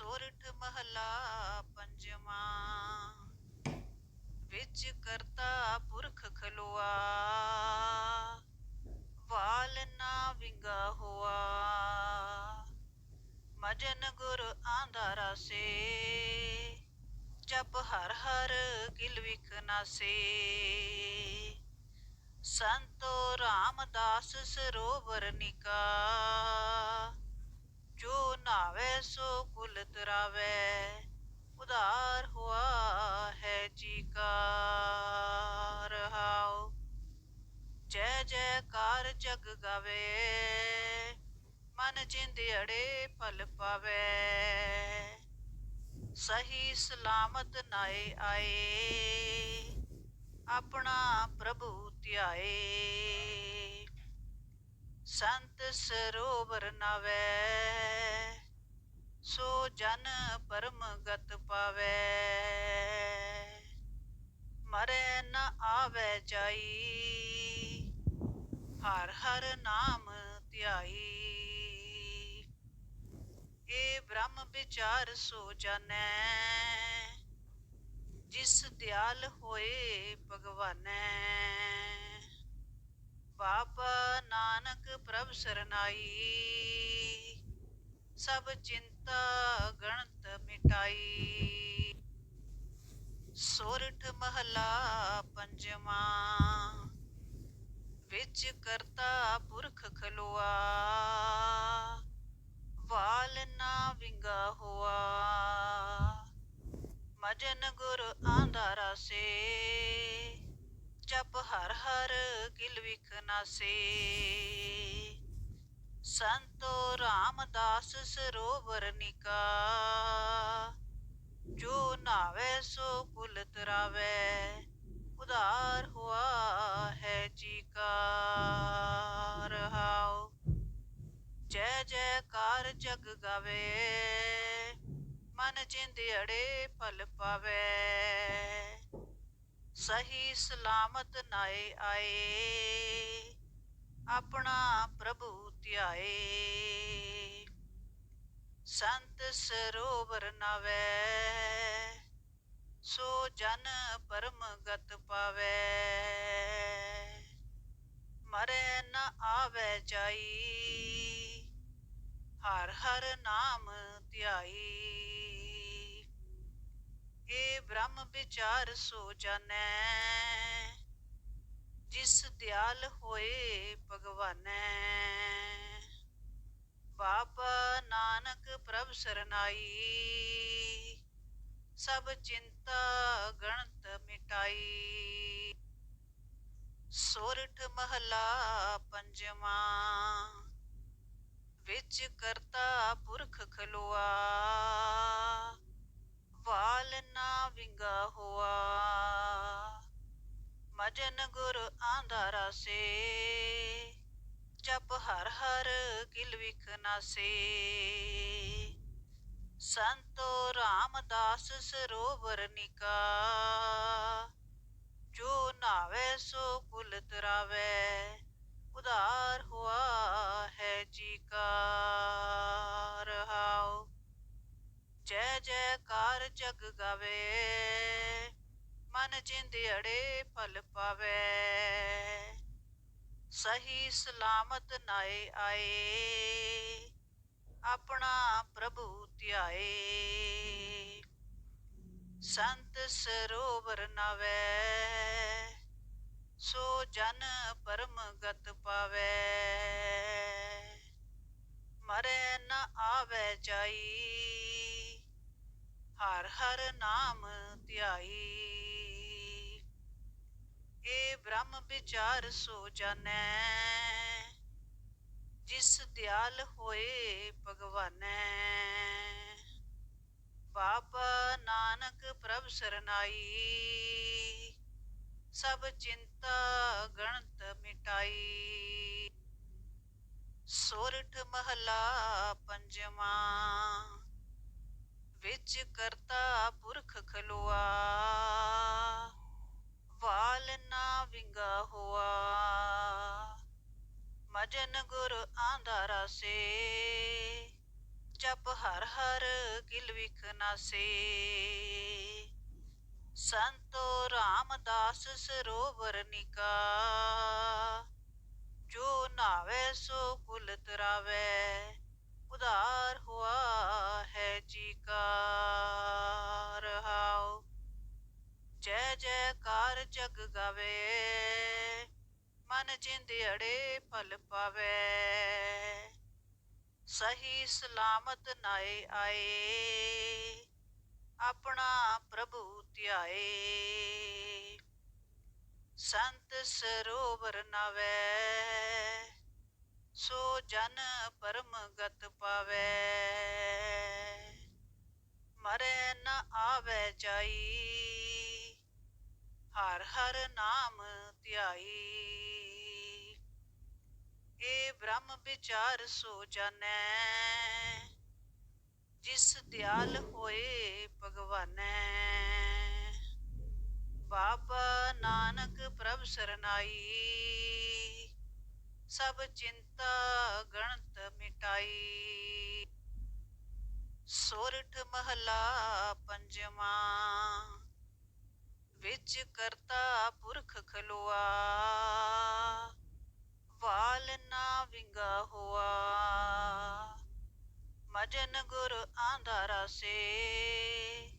ਸੋਰਠ ਮਹਲਾ ਪੰਜਵਾਂ। ਵਿੱਚ ਕਰਤਾ ਪੁਰਖ ਖਲੋਆ। ਵਾਲ ਨਾ ਵਿੰਗਾ ਹੋਆ। ਮਜਨ ਗੁਰ ਆਂਧਾਰਾ ਸੇ ਜਪ ਹਰ ਹਰ ਗਿਲ ਵਿਖ ਨਾਸੇ। ਸੰਤੋ ਰਾਮਦਾਸ ਸਰੋਵਰ ਨਿਕਾ। ਜੋ ਨਾਵੇ ਸੋ ਕੁਲ ਤਰਾਵੇ, ਉਧਾਰ ਹੁਆ ਹੈ ਜੀ ਕਾ ਰਹਾਉ ਜੈ ਜੈਕਾਰ ਜਗ ਗਾਵੇ, ਮਨ ਜਿੰਦ ਅੜੇ ਪਲ ਪਾਵੇ। ਸਹੀ ਸਲਾਮਤ ਨਾਏ ਆਏ, ਆਪਣਾ ਪ੍ਰਭੂ ਧਿਆਏ। ਸੰਤ ਸਰੋਵਰ ਨਵੇ, ਸੋ ਜਨ ਪਰਮ ਗਤ ਪਾਵੇ। ਮਰੇ ਨ ਆਵੇ ਜਾਈ, ਹਰ ਹਰ ਨਾਮ ਧਿਆਈ। ਏ ਬ੍ਰਹਮ ਵਿਚਾਰ ਸੋ ਜਾਣੈ, ਜਿਸ ਦਿਆਲ ਹੋਏ ਭਗਵਾਨੈ। ਬਾਬਾ ਨਾਨਕ ਪ੍ਰਭ ਸਰਨਾਈ। ਸਭ ਚਿੰਤਾ ਗਣਤ ਮਿਟਾਈ। ਸੋਰਠ ਮਹਲਾ ਪੰਜਵਾਂ। ਵਿੱਚ ਕਰਤਾ ਪੁਰਖ ਖਲੋਆ। ਵਾਲ ਨਾ ਵਿੰਗਾ ਹੋਆ। ਮਜਨ ਗੁਰ ਆਂਧਾਰਾ ਸੇ ਜਪ ਹਰ ਹਰ ਕਿਲ ਵਿਖ ਨਾਸੇ ਸੰਤੋ ਰਾਮਦਾਸ ਸਰੋਵਰ ਨਿਕਾ। ਜੋ ਨਾਵੇ ਸੋ ਕੁਲ ਤਰਾਵੇ, ਉਧਾਰ ਹੁਆ ਹੈ ਜੀ ਕਾ ਰਹਾਉ, ਜੈ ਜੈਕਾਰ ਜਗ ਗਾਵੇ, ਮਨ ਜਿੰਦੜੇ ਪਲ ਪਾਵੇ। ਸਹੀ ਸਲਾਮਤ ਨਾਏ ਆਏ, ਆਪਣਾ ਪ੍ਰਭੂ ਧਿਆਏ। ਸੰਤ ਸਰੋਵਰ ਨਵੇ, ਸੋ ਜਨ ਪਰਮ ਗਤ ਪਾਵੇ। ਮਰੇ ਨ ਆਵੇ ਜਾਈ, ਹਰ ਹਰ ਨਾਮ ਧਿਆਈ। ਏ ਬ੍ਰਹਮ ਵਿਚਾਰ ਸੋ ਜਾਣੈ। ਜਿਸ ਦਿਆਲ ਹੋਏ ਭਗਵਾਨੈ। ਬਾਬਾ ਨਾਨਕ ਪ੍ਰਭ ਸਰਨਾਈ। ਸਭ ਚਿੰਤਾ ਗਣਤ ਮਿਟਾਈ। ਸੋਰਠ ਮਹਲਾ ਪੰਜਵਾਂ। ਵਿੱਚ ਕਰਤਾ ਪੁਰਖ ਖਲੋਆ। ਵਾਲ ਨਾ ਵਿੰਗਾ ਹੋਆ। ਮਜਨ ਗੁਰ ਆਂਧਾਰਾ ਸੇ ਜਪ ਹਰ ਹਰ ਕਿਲ ਵਿਖ ਨਾਸੇ। ਸੰਤੋ ਰਾਮਦਾਸ ਸਰੋਵਰ ਨਿਕਾ, ਜੋ ਨਾਵੇ ਸੋ ਕੁਲ ਤਰਾਵੇ, ਉਧਾਰ ਹੁਆ ਹੈ ਜੀ ਕਾ। ਰਹਾਉ ਜੈ ਜੈਕਾਰ ਜਗ ਗਾਵੇ, ਮਨ ਜਿੰਦ ਅੜੇ ਪਲ ਪਾਵੇ। ਸਹੀ ਸਲਾਮਤ ਨਾਏ ਆਏ, ਆਪਣਾ ਪ੍ਰਭੂ ਧਿਆਏ। ਸੰਤ ਸਰੋਵਰ ਨਵੇ, ਸੋ ਜਨ ਪਰਮ ਗਤ ਪਾਵੇ। ਮਰੇ ਨ ਆਵੇ ਜਾਈ ਹਰ ਹਰ ਨਾਮ ਧਿਆਈ। ਏ ਬ੍ਰਹਮ ਵਿਚਾਰ ਸੋ ਜਾਣੈ। ਜਿਸ ਦਿਆਲ ਹੋਏ ਭਗਵਾਨੈ। ਬਾਬਾ ਨਾਨਕ ਪ੍ਰਭ ਸਰਨਾਈ। ਸਭ ਚਿੰਤਾ ਗਣਤ ਮਿਟਾਈ। ਸੋਰਠ ਮਹਲਾ ਪੰਜਵਾਂ। ਵਿੱਚ ਕਰਤਾ ਪੁਰਖ ਖਲੋਆ। ਵਾਲ ਨਾ ਵਿੰਗਾ ਹੋਆ। ਮਜਨ ਗੁਰ ਆਂਧਾਰਾ ਸੇ ਜਪ ਹਰ ਹਰ ਗਿਲ ਵਿਖ ਨਾਸੇ। ਸੰਤੋ ਰਾਮਦਾਸ ਸਰੋਵਰ ਨਿਕਾ। ਜੋ ਨਾਵੇ ਸੋ ਕੁਲ ਤਰਾਵੇ। ਉਧਾਰ ਹੁਆ ਹੈ ਜੀ ਕਾ ਰਹਾਉ ਜੈ ਜੈਕਾਰ ਜਗ ਗਾਵੇ, ਮਨ ਜਿੰਦ ਅੜੇ ਫਲ ਪਾਵੇ। ਸਹੀ ਸਲਾਮਤ ਨਾਏ ਆਏ, ਆਪਣਾ ਪ੍ਰਭੂ ਧਿਆਏ। ਸੰਤ ਸਰੋਵਰ ਨਵੇ ਸੋ ਜਨ ਪਰਮ ਗਤ ਪਾਵੇ। ਮਰੇ ਨ ਆਵੇ ਜਾਈ। ਹਰ ਹਰ ਨਾਮ ਧਿਆਈ। ਏ ਬ੍ਰਹਮ ਵਿਚਾਰ ਸੋ ਜਾਣੈ। ਜਿਸ ਦਿਆਲ ਹੋਏ ਭਗਵਾਨੈ। ਬਾਬਾ ਨਾਨਕ ਪ੍ਰਭ ਸਰਨਾਈ। ਸਭ ਚਿੰਤਾ ਗਣਤ ਮਿਟਾਈ। ਸੋਰਠ ਮਹਲਾ ਪੰਜਵਾ। ਵਿੱਚ ਕਰਤਾ ਪੁਰਖ ਖਲੋਆ। ਵਾਲ ਨਾ ਵਿੰਗਾ ਹੋਆ। ਮਜਨ ਗੁਰ ਆਂਧਾਰਾ ਸੇ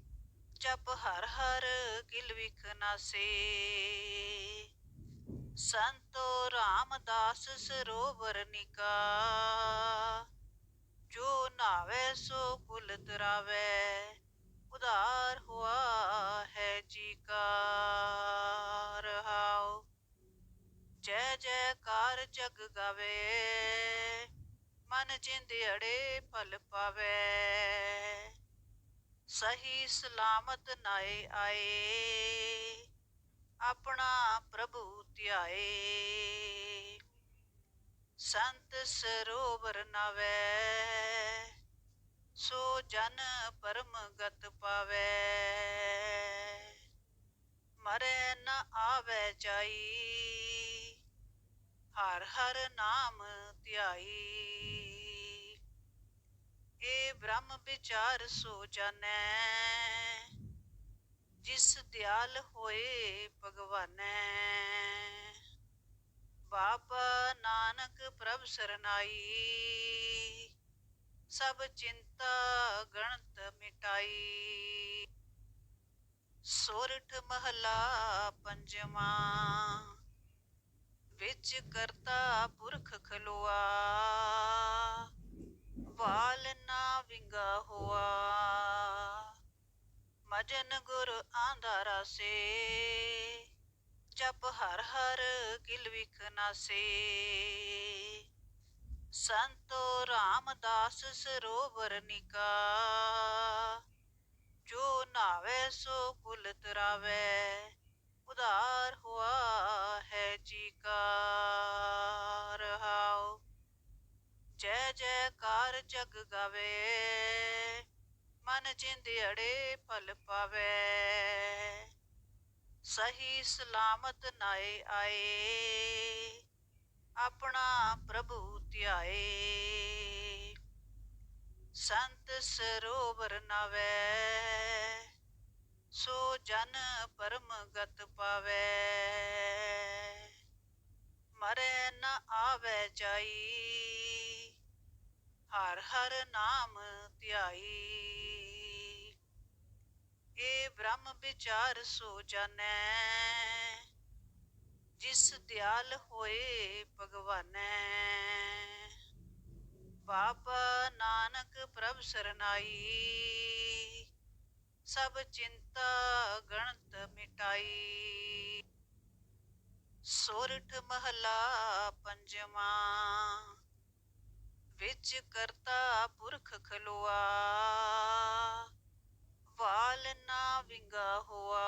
ਜਪ ਹਰ ਹਰ ਕਿਲ ਵਿਖ ਨਾਸੇ। ਸੰਤ ਤੋ ਰਾਮਦਾਸ ਸਰੋਵਰ ਨਿਕਾ। ਜੋ ਨਾਵੇ ਸੋ ਕੁਲ ਤਰਾਵੇ, ਉਧਾਰ ਹੁਆ ਹੈ ਜੀ ਕਾ ਰਹਾਉ ਜੈ ਜੈਕਾਰ ਜਗ ਗਾਵੇ, ਮਨ ਜਿੰਦ ਅੜੇ ਫਲ ਪਾਵੇ। ਸਹੀ ਸਲਾਮਤ ਨਾਏ ਆਏ ਆਪਣਾ ਪ੍ਰਭੂ ਧਿਆਏ। ਸੰਤ ਸਰੋਵਰ ਨਵੇ, ਸੋ ਜਨ ਪਰਮ ਗਤ ਪਾਵੇ। ਮਰੇ ਨ ਆਵੇ ਜਾਈ, ਹਰ ਹਰ ਨਾਮ ਧਿਆਈ। ਏ ਬ੍ਰਹਮ ਵਿਚਾਰ ਸੋ ਜਾਣੈ ਜਿਸ ਦਿਆਲ ਹੋਏ ਭਗਵਾਨੈ। ਬਾਬਾ ਨਾਨਕ ਪ੍ਰਭ ਸਰਨਾਈ, ਸਭ ਚਿੰਤਾ ਗਣਤ ਮਿਟਾਈ। ਸੋਰਠ ਮਹਲਾ ਪੰਜਵਾ, ਵਿੱਚ ਕਰਤਾ ਪੁਰਖ ਖਲੋਆ। ਵਾਲ ਨਾ ਵਿੰਗਾ ਹੋਆ। ਮਜਨ ਗੁਰ ਆਂਧਾਰਾ ਸੇ, ਜਪ ਹਰ ਹਰ ਕਿਲ ਵਿਖ ਨਾਸੇ ਸੰਤੋ ਰਾਮਦਾਸ ਸਰੋਵਰ ਨਿਕਾ, ਜੋ ਨਾਵੇ ਸੋ ਕੁਲ ਤਰਾਵੇ ਉਧਾਰ ਹੁਆ ਹੈ ਜੀ ਕਾ ਰਹਾਉ ਜੈ ਜੈਕਾਰ ਜਗ ਗਾਵੇ ਮਨ ਜਿੰਦੇ ਅੜੇ ਫਲ ਪਾਵੇ। ਸਹੀ ਸਲਾਮਤ ਨਾਏ ਆਏ, ਆਪਣਾ ਪ੍ਰਭੂ ਧਿਆਏ। ਸੰਤ ਸਰੋਵਰ ਨਵੇ, ਸੋ ਜਨ ਪਰਮ ਗਤ ਪਾਵੇ। ਮਰੇ ਨ ਆਵੇ ਜਾਈ, ਹਰ ਹਰ ਨਾਮ ਧਿਆਈ। ਏ ਬ੍ਰਹਮ ਵਿਚਾਰ ਸੋ ਜਾਣੈ। ਜਿਸ ਦਿਆਲ ਹੋਏ ਭਗਵਾਨੈ। ਬਾਬਾ ਨਾਨਕ ਪ੍ਰਭ ਸਰਨਾਈ। ਸਭ ਚਿੰਤਾ ਗਣਤ ਮਿਟਾਈ। ਸੋਰਠ ਮਹਲਾ ਪੰਜਵਾ। ਵਿੱਚ ਕਰਤਾ ਪੁਰਖ ਖਲੋਆ। ਵਾਲ ਨਾ ਵਿੰਗਾ ਹੋਆ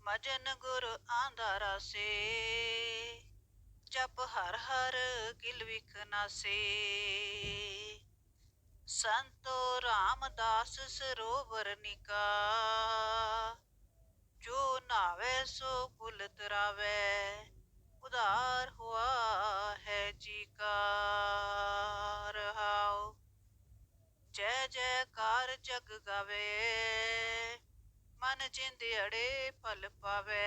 ਮਜਨ ਗੁਰ ਆਂਧਾਰਾ ਸੇ ਜਪ ਹਰ ਹਰ ਕਿਲ ਵਿਖ ਨਾਸੇ। ਸੰਤੋ ਰਾਮਦਾਸ ਸਰੋਵਰ ਨਿਕਾ, ਜੋ ਨਾਵੇ ਸੋ ਕੁਲ ਤਰਾਵੇ, ਉਧਾਰ ਹੁਆ ਹੈ ਜੀ ਕਾ। ਰਹਾਉ ਜੈ ਜੈਕਾਰ ਜਗ ਗਾਵੇ, ਮਨ ਜਿੰਦ ਅੜੇ ਫਲ ਪਾਵੇ।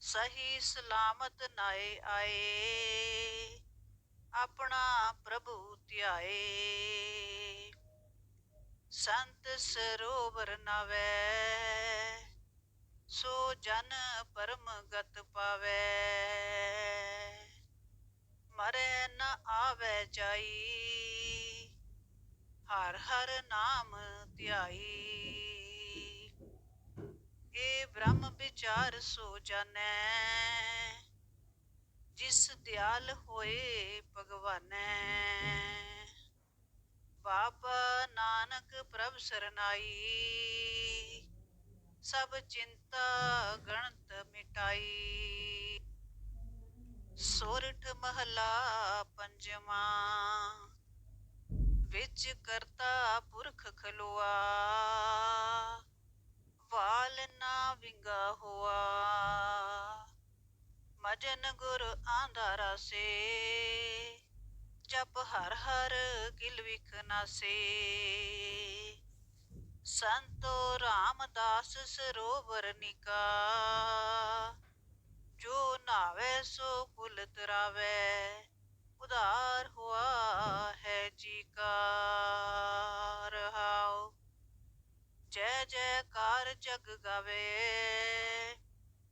ਸਹੀ ਸਲਾਮਤ ਨਾਏ ਆਏ, ਆਪਣਾ ਪ੍ਰਭੂ ਧਿਆਏ। ਸੰਤ ਸਰੋਵਰ ਨਵੇ, ਸੋ ਜਨ ਪਰਮ ਗਤ ਪਾਵੇ। ਮਰੇ ਨ ਆਵੇ ਜਾਈ ਹਰ ਹਰ ਨਾਮ ਧਿਆਈ। ਏ ਬ੍ਰਹਮ ਵਿਚਾਰ ਸੋ ਜਾਣੈ। ਜਿਸ ਦਿਆਲ ਹੋਏ ਭਗਵਾਨੈ। ਬਾਬਾ ਨਾਨਕ ਪ੍ਰਭ ਸਰਨਾਈ। ਸਭ ਚਿੰਤਾ ਗਣਤ ਮਿਟਾਈ। ਸੋਰਠ ਮਹਲਾ ਪੰਜਵਾਂ। ਵਿੱਚ ਕਰਤਾ ਪੁਰਖ ਖਲੋਆ। ਵਾਲ ਨਾ ਵਿੰਗਾ ਹੋਆ। ਮਜਨ ਗੁਰ ਆਂਧਾਰਾ ਸੇ ਜਪ ਹਰ ਹਰ ਕਿਲ ਵਿਖ ਨਾਸੇ। ਸੰਤੋ ਰਾਮਦਾਸ ਸਰੋਵਰ ਨਿਕਾ। ਜੋ ਨਾਵੇ ਸੋ ਕੁਲ ਤਰਾਵੇ। ਉਧਾਰ ਹੁਆ ਹੈ ਜੀ ਕਾ ਰਹਾਉ ਜੈ ਜੈਕਾਰ ਜਗ ਗਾਵੇ,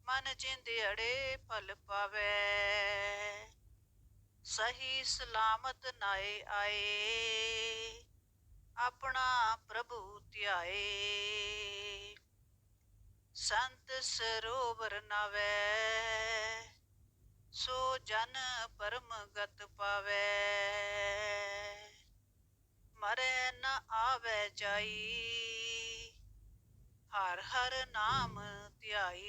ਮਨ ਜਿੰਦ ਅੜੇ ਫਲ ਪਾਵੇ। ਸਹੀ ਸਲਾਮਤ ਨਾਏ ਆਏ, ਆਪਣਾ ਪ੍ਰਭੂ ਧਿਆਏ। ਸੰਤ ਸਰੋਵਰ ਨਵੇ ਸੋ ਜਨ ਪਰਮ ਗਤ ਪਾਵੇ। ਮਰੇ ਨ ਆਵੇ ਜਾਈ। ਹਰ ਹਰ ਨਾਮ ਧਿਆਈ।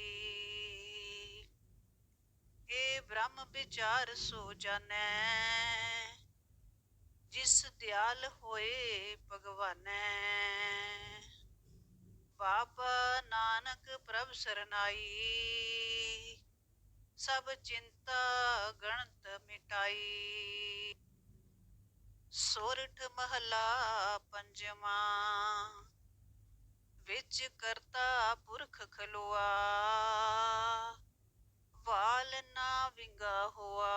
ਏ ਬ੍ਰਹਮ ਵਿਚਾਰ ਸੋ ਜਾਣੈ। ਜਿਸ ਦਿਆਲ ਹੋਏ ਭਗਵਾਨੈ। ਬਾਬਾ ਨਾਨਕ ਪ੍ਰਭ ਸਰਨਾਈ। ਸਭ ਚਿੰਤਾ ਗਣਤ ਮਿਟਾਈ। ਸੋਰਠ ਮਹਲਾ ਪੰਜਵਾ। ਵਿੱਚ ਕਰਤਾ ਪੁਰਖ ਖਲੋਆ। ਵਾਲ ਨਾ ਵਿੰਗਾ ਹੋਆ।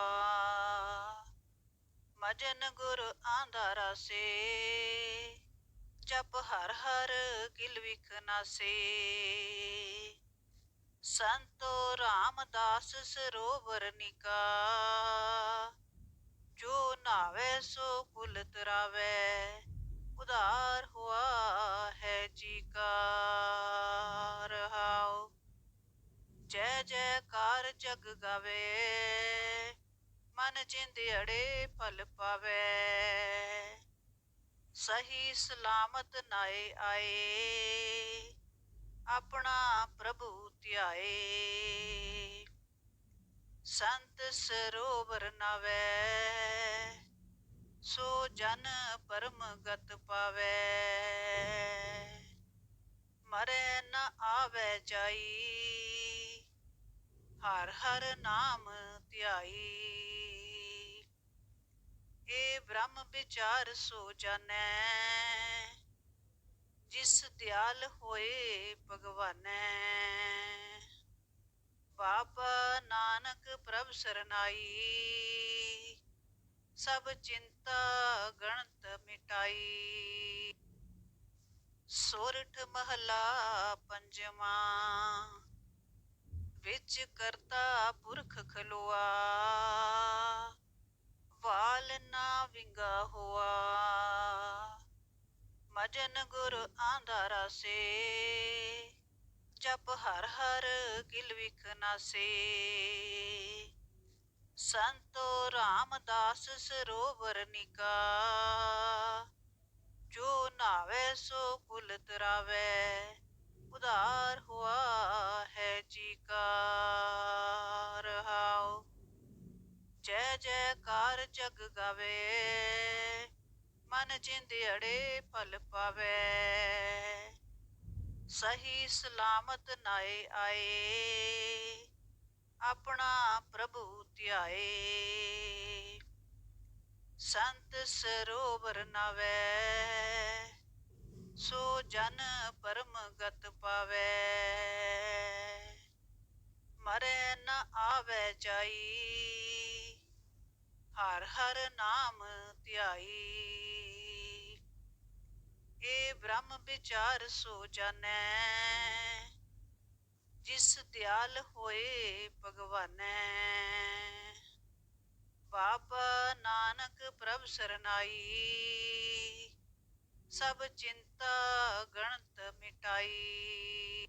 ਮਜਨ ਗੁਰ ਆਂਧਾਰਾ ਸੇ ਜਪ ਹਰ ਹਰ ਗਿਲ ਵਿਖ ਨਾਸੇ। ਸੰਤੋ ਰਾਮਦਾਸ ਸਰੋਵਰ ਨਿਕਾ। ਜੋ ਨਾਵੇ, ਸੋ ਕੁਲ ਤਰਾਵੇ, ਉਧਾਰ ਹੁਆ ਹੈ ਜੀ ਕਾ ਰਹਾਉ ਜੈ ਜੈਕਾਰ ਜਗ ਗਾਵੇ, ਮਨ ਜਿੰਦ ਅੜੇ ਫਲ ਪਾਵੇ। ਸਹੀ ਸਲਾਮਤ ਨਾਏ ਆਏ ਆਪਣਾ ਪ੍ਰਭੂ ਧਿਆਏ। ਸੰਤ ਸਰੋਵਰ ਨਵੇ, ਸੋ ਜਨ ਪਰਮ ਗਤ ਪਾਵੇ। ਮਰੇ ਨ ਆਵੇ ਜਾਈ, ਹਰ ਹਰ ਨਾਮ ਧਿਆਈ। ਏ ਬ੍ਰਹਮ ਵਿਚਾਰ ਸੋ ਜਾਣੈ ਜਿਸ ਦਿਆਲ ਹੋਏ ਭਗਵਾਨੈ। ਬਾਬਾ ਨਾਨਕ ਪ੍ਰਭ ਸਰਨਾਈ, ਸਭ ਚਿੰਤਾ ਗਣਤ ਮਿਟਾਈ। ਸੋਰਠ ਮਹਲਾ ਪੰਜਵਾ, ਵਿੱਚ ਕਰਤਾ ਪੁਰਖ ਖਲੋਆ। ਵਾਲ ਨਾ ਵਿੰਗਾ ਹੋਆ। ਭਜਨ ਗੁਰ ਆਂਧਾਰਾ ਸੇ, ਜਪ ਹਰ ਹਰ ਕਿਲ ਵਿਖ ਨਾਸੇ। ਸੰਤੋ ਰਾਮਦਾਸ ਸਰੋਵਰ ਨਿਕਾ, ਜੋ ਨਾਵੇ ਸੋ ਕੁਲ ਤਰਾਵੇ, ਉਧਾਰ ਹੁਆ ਹੈ ਜੀ ਕਾ ਰਹਾਉ ਜੈ ਜੈਕਾਰ ਜਗ ਗਵੇ। ਮਨ ਜਿੰਦ ਅੜੇ ਪਲ ਪਾਵੇ। ਸਹੀ ਸਲਾਮਤ ਨਾਏ ਆਏ। ਆਪਣਾ ਪ੍ਰਭੂ ਧਿਆਏ। ਸੰਤ ਸਰੋਵਰ ਨਵੈ। ਸੋ ਜਨ ਪਰਮ ਗਤ ਪਾਵੈ। ਮਰੈ ਨ ਆਵੈ ਜਾਈ। ਹਰ ਹਰ ਨਾਮ ਧਿਆਈ। ਏ ਬ੍ਰਹਮ ਵਿਚਾਰ ਸੋ ਜਾਣੈ। ਜਿਸ ਦਿਆਲ ਹੋਏ ਭਗਵਾਨੈ। ਬਾਬਾ ਨਾਨਕ ਪ੍ਰਭ ਸਰਨਾਈ। ਸਭ ਚਿੰਤਾ ਗਣਤ ਮਿਟਾਈ।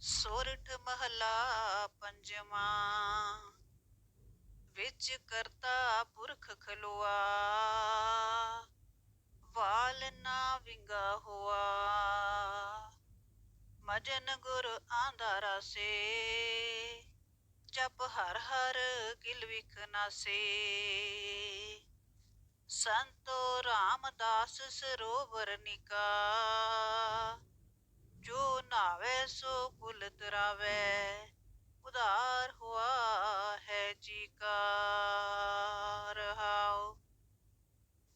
ਸੋਰਠ ਮਹਲਾ ਪੰਜਵਾਂ। ਵਿੱਚ ਕਰਤਾ ਪੁਰਖ ਖਲੋਆ। ਵਾਲ ਨਾ ਵਿੰਗਾ ਹੋਆ। ਮਜਨ ਗੁਰ ਆਂਧਾਰਾ ਸੇ ਜਪ ਹਰ ਹਰ ਕਿਲ ਵਿਖ ਨਾਸੇ। ਸੰਤੋ ਰਾਮਦਾਸ ਸਰੋਵਰ ਨਿਕਾ। ਜੋ ਨਾਵੇ ਸੋ ਕੁਲ ਤਰਾਵੇ। ਉਧਾਰ ਹੁਆ ਹੈ ਜੀ ਕਾ। ਰਹਾਉ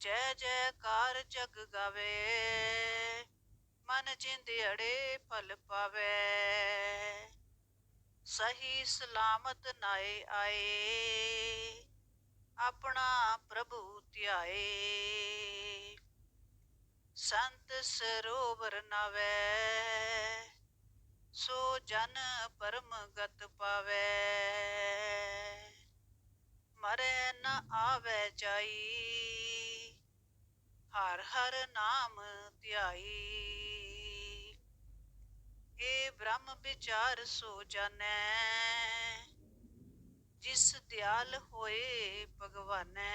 ਜੈ ਜੈਕਾਰ ਜਗ ਗਾਵੇ, ਮਨ ਚਿੰਦੜੇ ਫਲ ਪਾਵੇ। ਸਹੀ ਸਲਾਮਤ ਨਾਏ ਆਏ, ਆਪਣਾ ਪ੍ਰਭੂ ਧਿਆਏ। ਸੰਤ ਸਰੋਵਰ ਨਵੈ, ਸੋ ਜਨ ਪਰਮ ਗਤ ਪਾਵੇ। ਮਰੈ ਨ ਆਵੈ ਜਾਈ ਹਰ ਹਰ ਨਾਮ ਧਿਆਈ। ਏ ਬ੍ਰਹਮ ਵਿਚਾਰ ਸੋ ਜਾਣੈ, ਜਿਸ ਦਿਆਲ ਹੋਏ ਭਗਵਾਨੈ।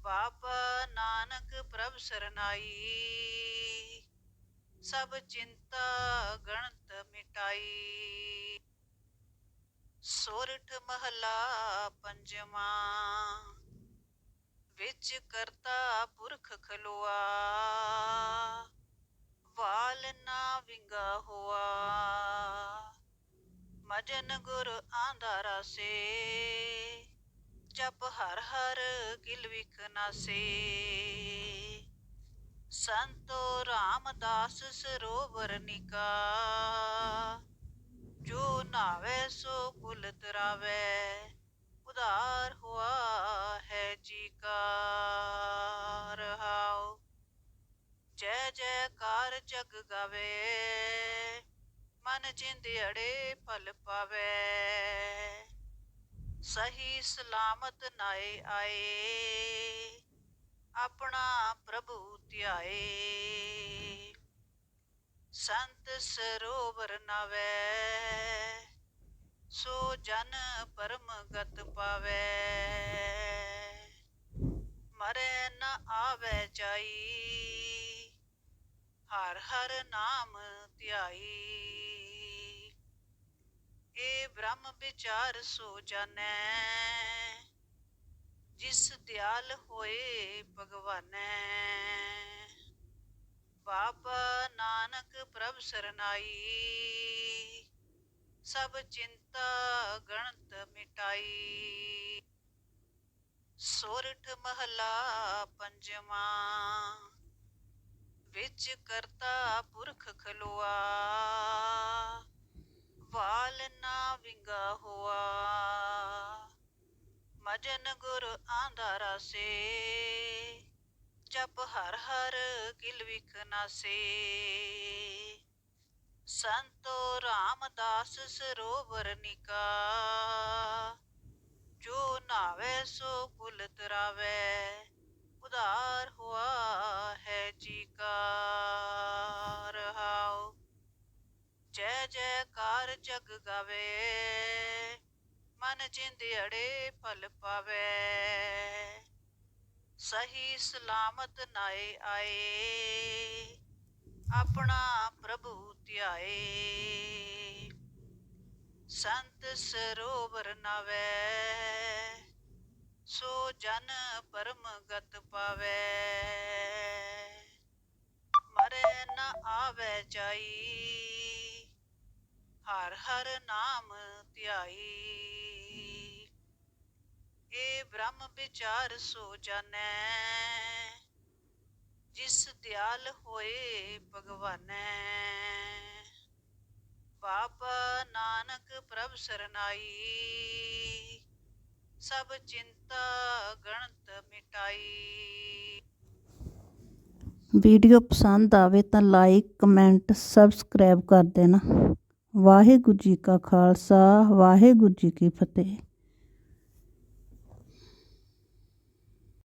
ਬਾਬਾ ਨਾਨਕ ਪ੍ਰਭ ਸਰਨਾਈ, ਸਭ ਚਿੰਤਾ ਗਣਤ ਮਿਟਾਈ। ਸੋਰਠ ਮਹਲਾ ਪੰਜਵਾਂ ਵਿੱਚ ਕਰਤਾ ਪੁਰਖ ਖਲੋਆ। ਵਾਲ ਨਾ ਵਿੰਗਾ ਹੋਆ। ਮਜਨ ਗੁਰ ਆਂਧਾਰਾ ਸੇ ਜਪ ਹਰ ਹਰ ਕਿਲ ਵਿਖ ਨਾਸੇ। ਸੰਤੋ ਰਾਮਦਾਸ ਸਰੋਵਰ ਨਿਕਾ। ਜੋ ਨਾਵੇ ਸੋ ਕੁਲ ਤਰਾਵੇ। ਉਧਾਰ ਹੁਆ ਹੈ ਜੀ ਕਾ ਰਹਾਉ ਜੈ ਜੈਕਾਰ ਜਗ ਗਾਵੇ, ਮਨ ਚਿੰਦੜੇ ਫਲ ਪਾਵੇ। ਸਹੀ ਸਲਾਮਤ ਨਾਏ ਆਏ, ਆਪਣਾ ਪ੍ਰਭੂ ਧਿਆਏ। ਸੰਤ ਸਰੋਵਰ ਨਵੈ ਸੋ ਜਨ ਪਰਮ ਗਤ ਪਾਵੇ। ਮਰੈ ਨ ਆਵੈ ਜਾਈ ਹਰ ਹਰ ਨਾਮ ਧਿਆਈ। ਏ ਬ੍ਰਹਮ ਵਿਚਾਰ ਸੋ ਜਾਣੈ। ਜਿਸ ਦਿਆਲ ਹੋਏ ਭਗਵਾਨੈ। ਬਾਬਾ ਨਾਨਕ ਪ੍ਰਭ ਸਰਨਾਈ। ਸਭ ਚਿੰਤਾ ਗਣਤ ਮਿਟਾਈ। ਸੋਰਠ ਮਹਲਾ ਪੰਜਵਾਂ। ਵਿੱਚ ਕਰਤਾ ਪੁਰਖ ਖਲੋਆ। ਵਾਲ ਨਾ ਵਿੰਗਾ ਹੋਆ। ਮਜਨ ਗੁਰ ਆਂਧਾਰਾ ਸੇ ਜਪ ਹਰ ਹਰ ਕਿਲ ਵਿਖ ਨਾਸੇ। ਸੰਤੋ ਰਾਮਦਾਸ ਸਰੋਵਰ ਨਿਕਾ। ਜੋ ਨਾਵੇ, ਸੋ ਕੁਲ ਤਰਾਵੇ, ਉਧਾਰ ਹੁਆ ਹੈ ਜੀ ਕਾ ਰਹਾਉ ਜੈ ਜੈਕਾਰ ਜਗ ਗਾਵੇ, ਮਨ ਜਿੰਦ ਅੜੇ ਫਲ ਪਾਵੇ। ਸਹੀ ਸਲਾਮਤ ਨਾਏ ਆਏ, ਆਪਣਾ ਪ੍ਰਭੂ ਧਿਆਏ ਸੰਤ ਸਰੋਵਰ ਨਵੈ, ਸੋ ਜਨ ਪਰਮ ਗਤ ਪਾਵੇ। ਮਰੈ ਨਾ ਆਵੈ ਜਾਈ, ਹਰ ਹਰ ਨਾਮ ਧਿਆਈ। ਏ ਬ੍ਰਹਮ ਬ੍ਰਹਮ ਵਿਚਾਰ ਸੋ ਜਾਣੈ ਜਿਸ ਦਿਆਲ ਹੋਏ ਭਗਵਾਨੈ। ਬਾਬਾ ਨਾਨਕ ਪ੍ਰਭ ਸਰਨਾਈ, ਸਭ ਚਿੰਤਾ ਗਣਤ ਮਿਟਾਈ। ਵੀਡੀਓ ਪਸੰਦ ਆਵੇ ਤਾਂ ਲਾਈਕ, ਕਮੈਂਟ, ਸਬਸਕ੍ਰਾਈਬ ਕਰ ਦੇਣਾ। ਵਾਹਿਗੁਰੂ ਜੀ ਕਾ ਖਾਲਸਾ, ਵਾਹਿਗੁਰੂ ਜੀ ਕੀ ਫਤਿਹ।